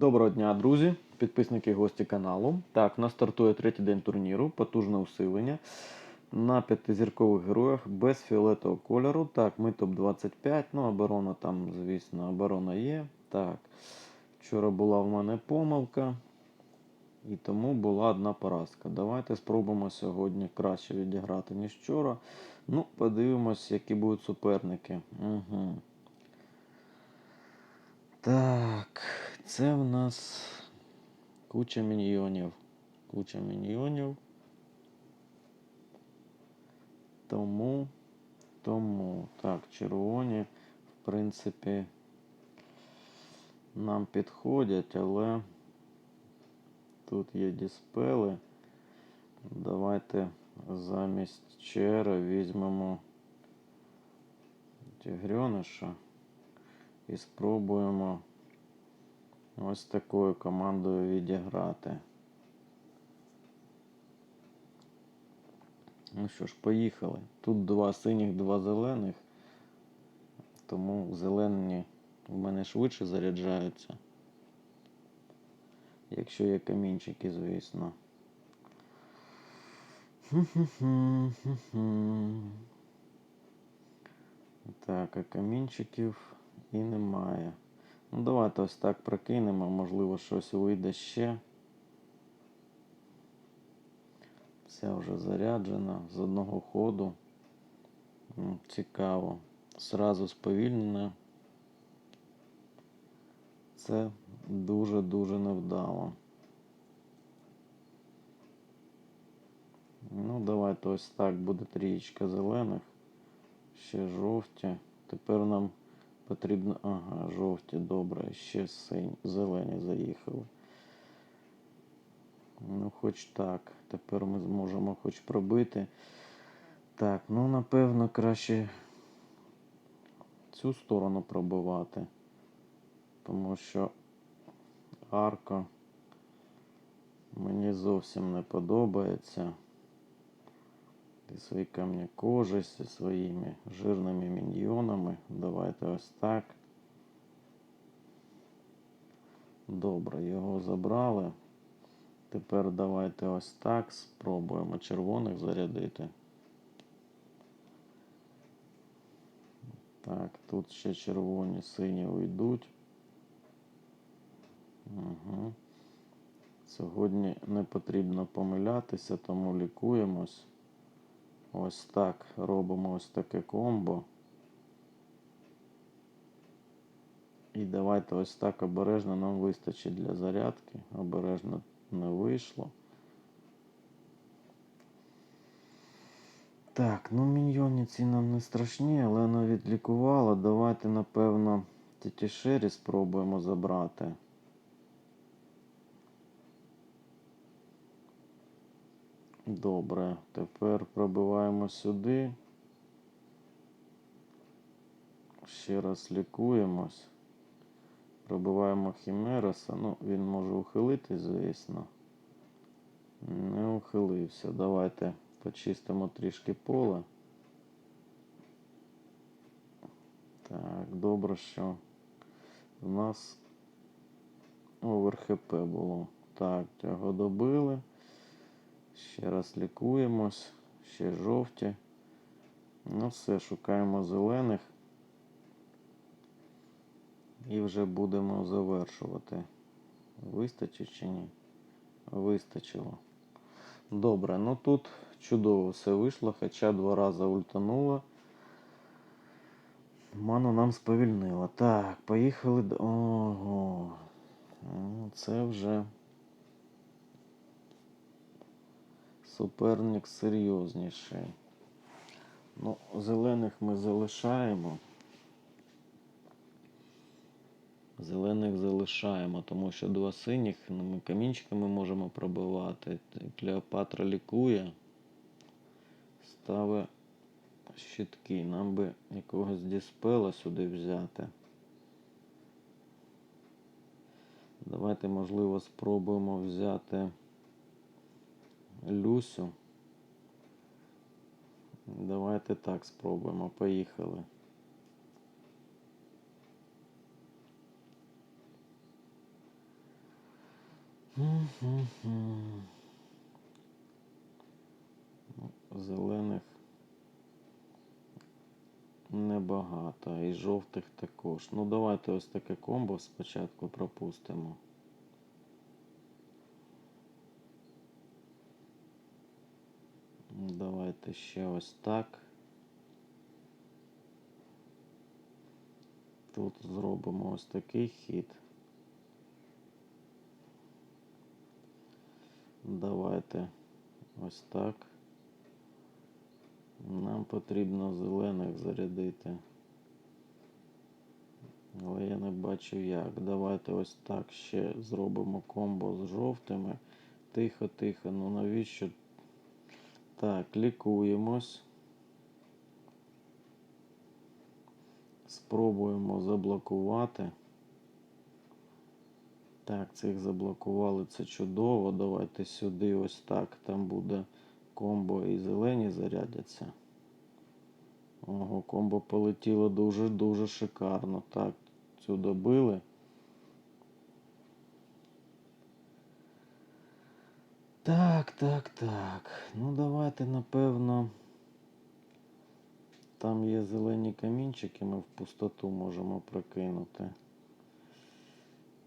Доброго дня, друзі, підписники і гості каналу. Так, у нас стартує третій день турніру, потужне усилення. На п'ятизіркових героях без фіолетового кольору. Так, ми топ-25. Ну, оборона там, звісно, оборона є. Так, вчора була в мене помилка. І тому була одна поразка. Давайте спробуємо сьогодні краще відіграти, ніж вчора. Ну, подивимось, які будуть суперники. Угу. Так, це в нас куча міньйонів. Куча міньйонів. Тому, тому, так, червоні, в принципі, нам підходять, але тут є діспели. Давайте замість чера візьмемо тігрьониша і спробуємо ось такою командою відіграти. Ну що ж, поїхали. Тут два синіх, два зелених, тому зелені в мене швидше заряджаються. Якщо є камінчики, звісно. Так, а камінчиків і немає. Ну, давайте ось так прокинемо, можливо, щось вийде ще. Ця вже заряджена з одного ходу. Цікаво. Зразу сповільнене. Це дуже-дуже невдало. Ну, давайте ось так буде трієчка зелених. Ще жовті. Тепер нам потрібно. Ага, жовті, добре, ще синь, зелені заїхали. Ну, хоч так. Тепер ми зможемо хоч пробити. Так, ну напевно краще цю сторону пробивати. Тому що арка мені зовсім не подобається. Зі свої камні кожи, зі своїми жирними міньйонами. Давайте ось так. Добре, його забрали. Тепер давайте ось так спробуємо червоних зарядити. Так, тут ще червоні, сині уйдуть. Угу. Сьогодні не потрібно помилятися, тому лікуємось. Ось так робимо ось таке комбо. І давайте ось так обережно нам вистачить для зарядки. Обережно не вийшло. Так, ну міньйони ці нам не страшні, але вона відлікувала. Давайте, напевно, тітішері спробуємо забрати. Добре, тепер пробиваємо сюди. Ще раз лікуємось. Пробиваємо Хімереса. Ну, він може ухилитись, звісно. Не ухилився. Давайте почистимо трішки поле. Так, добре, що в нас овер було. Так, його добили. Ще раз лікуємось. Ще жовті. Ну все, шукаємо зелених. І вже будемо завершувати. Вистачить чи ні? Вистачило. Добре, ну тут чудово все вийшло, хоча два рази ультануло. Ману нам сповільнило. Так, поїхали. Ого. Ну, Це вже суперник серйозніший. Ну, зелених ми залишаємо. Зелених залишаємо, тому що два синіх ну, ми камінчиками можемо пробивати. Клеопатра лікує. Ставить щитки. Нам би якогось діспела сюди взяти. Давайте, можливо, спробуємо взяти Люсю. Давайте так спробуємо. Поїхали. Ну, Зелених небагато, і жовтих також. Ну, давайте ось таке комбо спочатку пропустимо. Давайте ще ось так. Тут зробимо ось такий хід. Давайте ось так. Нам потрібно зелених зарядити. Але я не бачу як. Давайте ось так ще зробимо комбо з жовтими. Тихо, тихо. Ну навіщо? Так, лікуємось. Спробуємо заблокувати. Так, цих заблокували, це чудово. Давайте сюди ось так. Там буде комбо і зелені зарядяться. Ого, комбо полетіло дуже-дуже шикарно. Так, цю добили. Так, так, так. Ну давайте, напевно. Там є зелені камінчики, ми в пустоту можемо прокинути.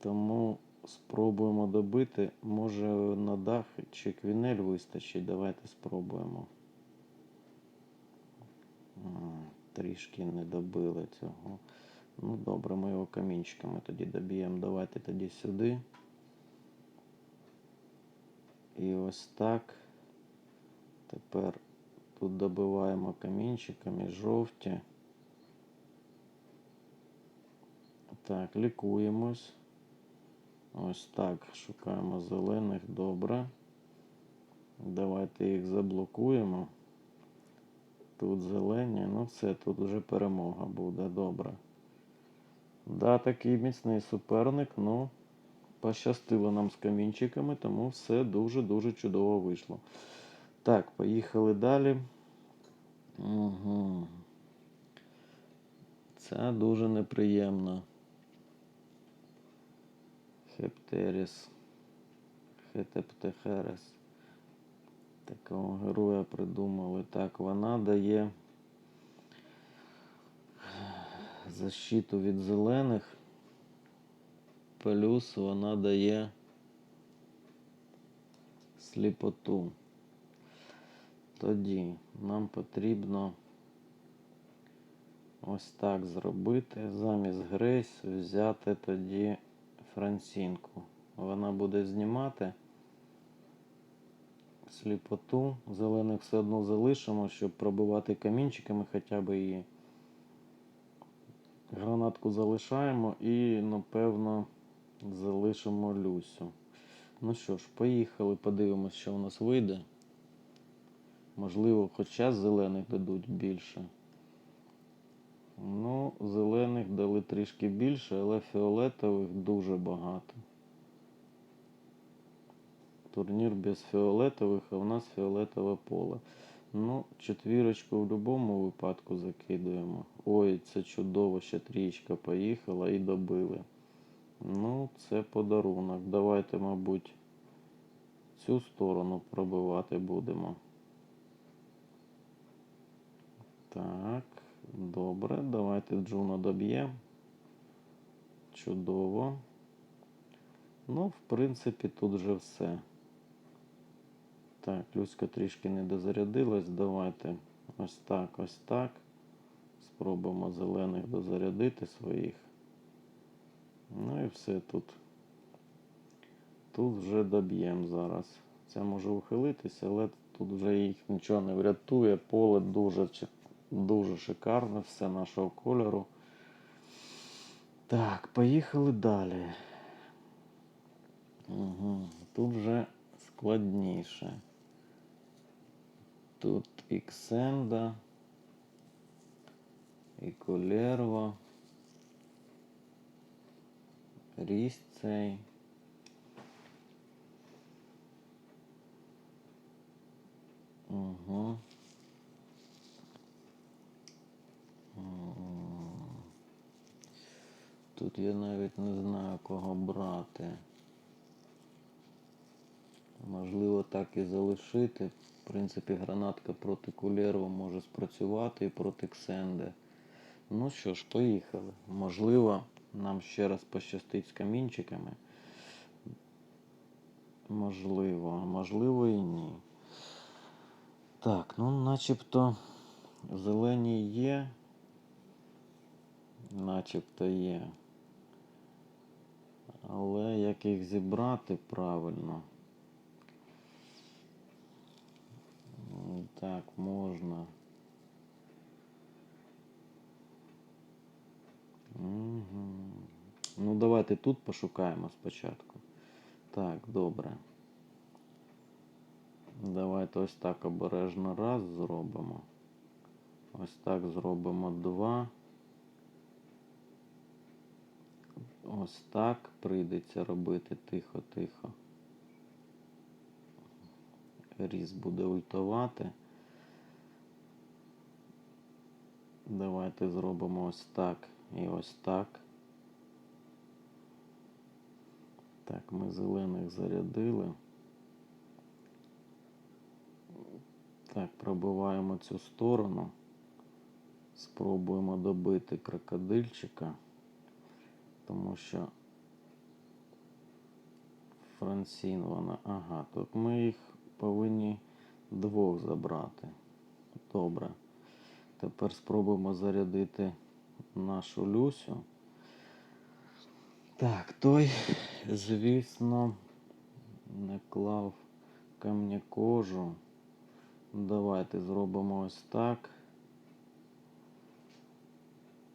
Тому спробуємо добити. Може на дах чи квінель вистачить. Давайте спробуємо. Трішки не добили цього. Ну добре, ми його камінчиками тоді доб'ємо. Давайте тоді сюди. І ось так. Тепер тут добиваємо камінчиками жовті. Так, лікуємось. Ось так. Шукаємо зелених. Добре. Давайте їх заблокуємо. Тут зелені. Ну все, тут вже перемога буде. Добре. Да, такий міцний суперник, ну. Пощастило нам з камінчиками, тому все дуже-дуже чудово вийшло. Так, поїхали далі. Угу. Це дуже неприємно. Хептеріс. Хетептехерес. Такого героя придумали. Так, вона дає защиту від зелених. Плюс вона дає сліпоту. Тоді нам потрібно ось так зробити. Замість Грейс взяти тоді Франсінку. Вона буде знімати сліпоту. Зелених все одно залишимо, щоб пробивати камінчиками хоча б її. Гранатку залишаємо і, напевно, залишимо Люсю. Ну що ж, поїхали, подивимось, що у нас вийде. Можливо, хоча зелених дадуть більше. Ну, зелених дали трішки більше, але фіолетових дуже багато. Турнір без фіолетових, а в нас фіолетове поле. Ну, четвірочку в будь-якому випадку закидуємо. Ой, це чудово, ще трієчка поїхала і добили. Ну, це подарунок. Давайте, мабуть, цю сторону пробивати будемо. Так, добре. Давайте Джуна доб'ємо. Чудово. Ну, в принципі, тут вже все. Так, Люська трішки не дозарядилась. Давайте ось так, ось так. Спробуємо зелених дозарядити своїх. Ну і все тут. Тут вже доб'ємо зараз. Це може ухилитися, але тут вже їх нічого не врятує. Поле дуже, дуже шикарне, все нашого кольору. Так, поїхали далі. Угу. Тут вже складніше. Тут і Ксенда, і Колерва. Ріст цей. Угу. Тут я навіть не знаю, кого брати. Можливо, так і залишити. В принципі, гранатка проти кулеру може спрацювати і проти ксенди. Ну що ж, поїхали. Можливо, нам ще раз пощастить з камінчиками. Можливо, можливо і ні. Так, ну начебто зелені є. Начебто є. Але як їх зібрати правильно? Так, можна. Угу. Ну, давайте тут пошукаємо спочатку. Так, добре. Давайте ось так обережно раз зробимо. Ось так зробимо два. Ось так прийдеться робити тихо-тихо. Різ буде ультувати. Давайте зробимо ось так і ось так. Так, ми зелених зарядили. Так, пробиваємо цю сторону. Спробуємо добити крокодильчика, тому що Франсін вона. Ага, тут ми їх повинні двох забрати. Добре. Тепер спробуємо зарядити нашу Люсю. Так, той, звісно, не клав камня кожу. Давайте зробимо ось так.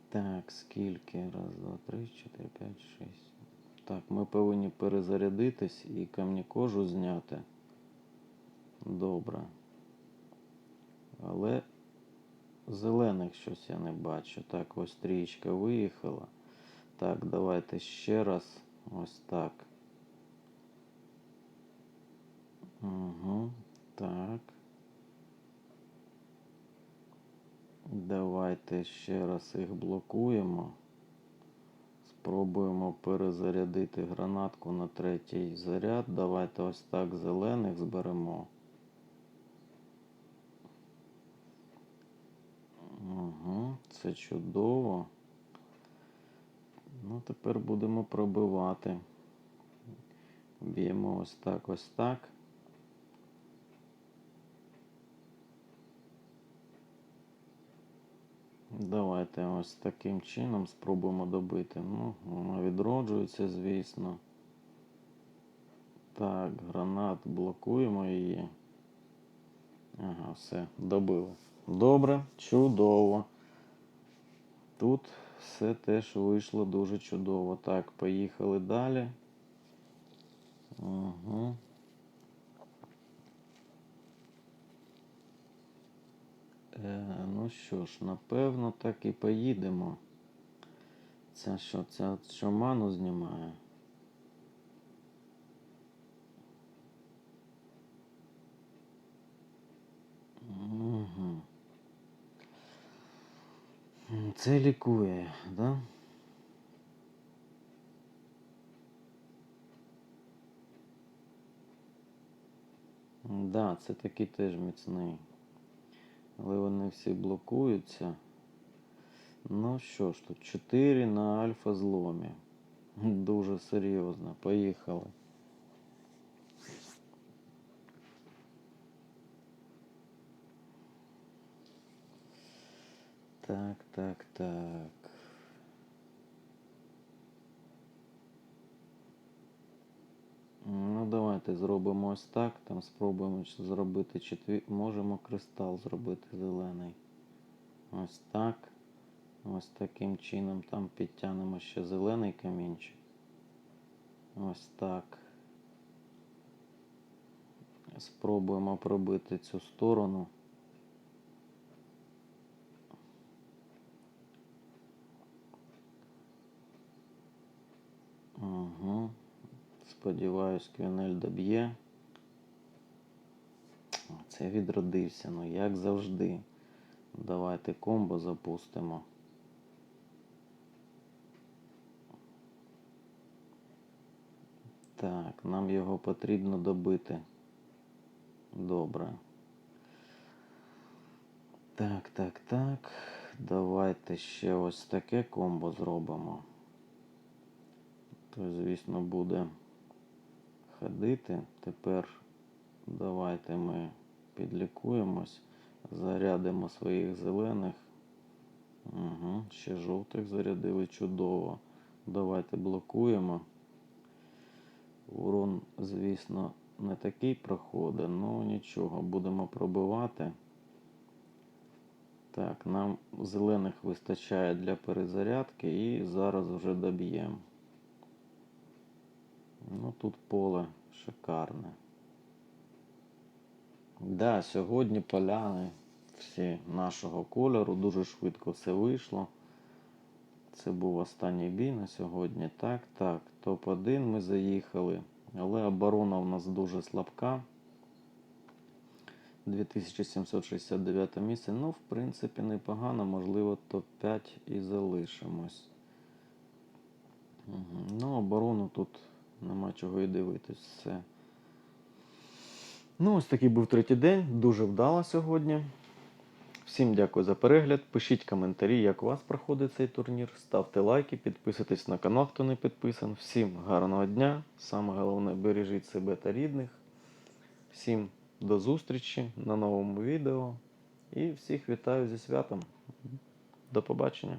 Так, скільки? Раз, два, три, чотири, п'ять, шість. Так, ми повинні перезарядитись і камні кожу зняти. Добре. Але зелених щось я не бачу. Так, ось трієчка виїхала. Так, давайте ще раз. Ось так. Угу. Так. Давайте ще раз їх блокуємо. Спробуємо перезарядити гранатку на третій заряд. Давайте ось так зелених зберемо. Угу, це чудово. Ну, тепер будемо пробивати. Б'ємо ось так, ось так. Давайте ось таким чином спробуємо добити. Ну, вона відроджується, звісно. Так, гранат, блокуємо її. Ага, все, добили. Добре, чудово. Тут все теж вийшло дуже чудово. Так, поїхали далі. Угу. Е, ну що ж, напевно, так і поїдемо. Це що, ця що ману знімає? Угу. Це лікує, да? Да, це такий теж міцний. Але вони всі блокуються. Ну що ж, тут 4 на альфа зломі. Дуже серйозно. Поїхали. Так, так, так. Ну, давайте зробимо ось так. Там спробуємо зробити четві... Можемо кристал зробити зелений. Ось так. Ось таким чином там підтягнемо ще зелений камінчик. Ось так. Спробуємо пробити цю сторону. Угу. Сподіваюсь, Квінель доб'є. Це відродився, ну як завжди. Давайте комбо запустимо. Так, нам його потрібно добити. Добре. Так, так, так. Давайте ще ось таке комбо зробимо. То, звісно, буде ходити. Тепер давайте ми підлікуємось, зарядимо своїх зелених. Угу, ще жовтих зарядили чудово. Давайте блокуємо. Урон, звісно, не такий проходить, ну нічого, будемо пробивати. Так, нам зелених вистачає для перезарядки і зараз вже доб'ємо. Ну тут поле шикарне. Да, сьогодні поляни всі нашого кольору, дуже швидко все вийшло. Це був останній бій на сьогодні. Так, так, топ-1 ми заїхали. Але оборона у нас дуже слабка. 2769 місце. Ну, в принципі, непогано, можливо, топ-5 і залишимось. Ну, оборону тут нема чого і дивитись. Все. Ну, ось такий був третій день. Дуже вдало сьогодні. Всім дякую за перегляд. Пишіть коментарі, як у вас проходить цей турнір. Ставте лайки, підписуйтесь на канал, хто не підписан. Всім гарного дня. Саме головне, бережіть себе та рідних. Всім до зустрічі на новому відео. І всіх вітаю зі святом. До побачення.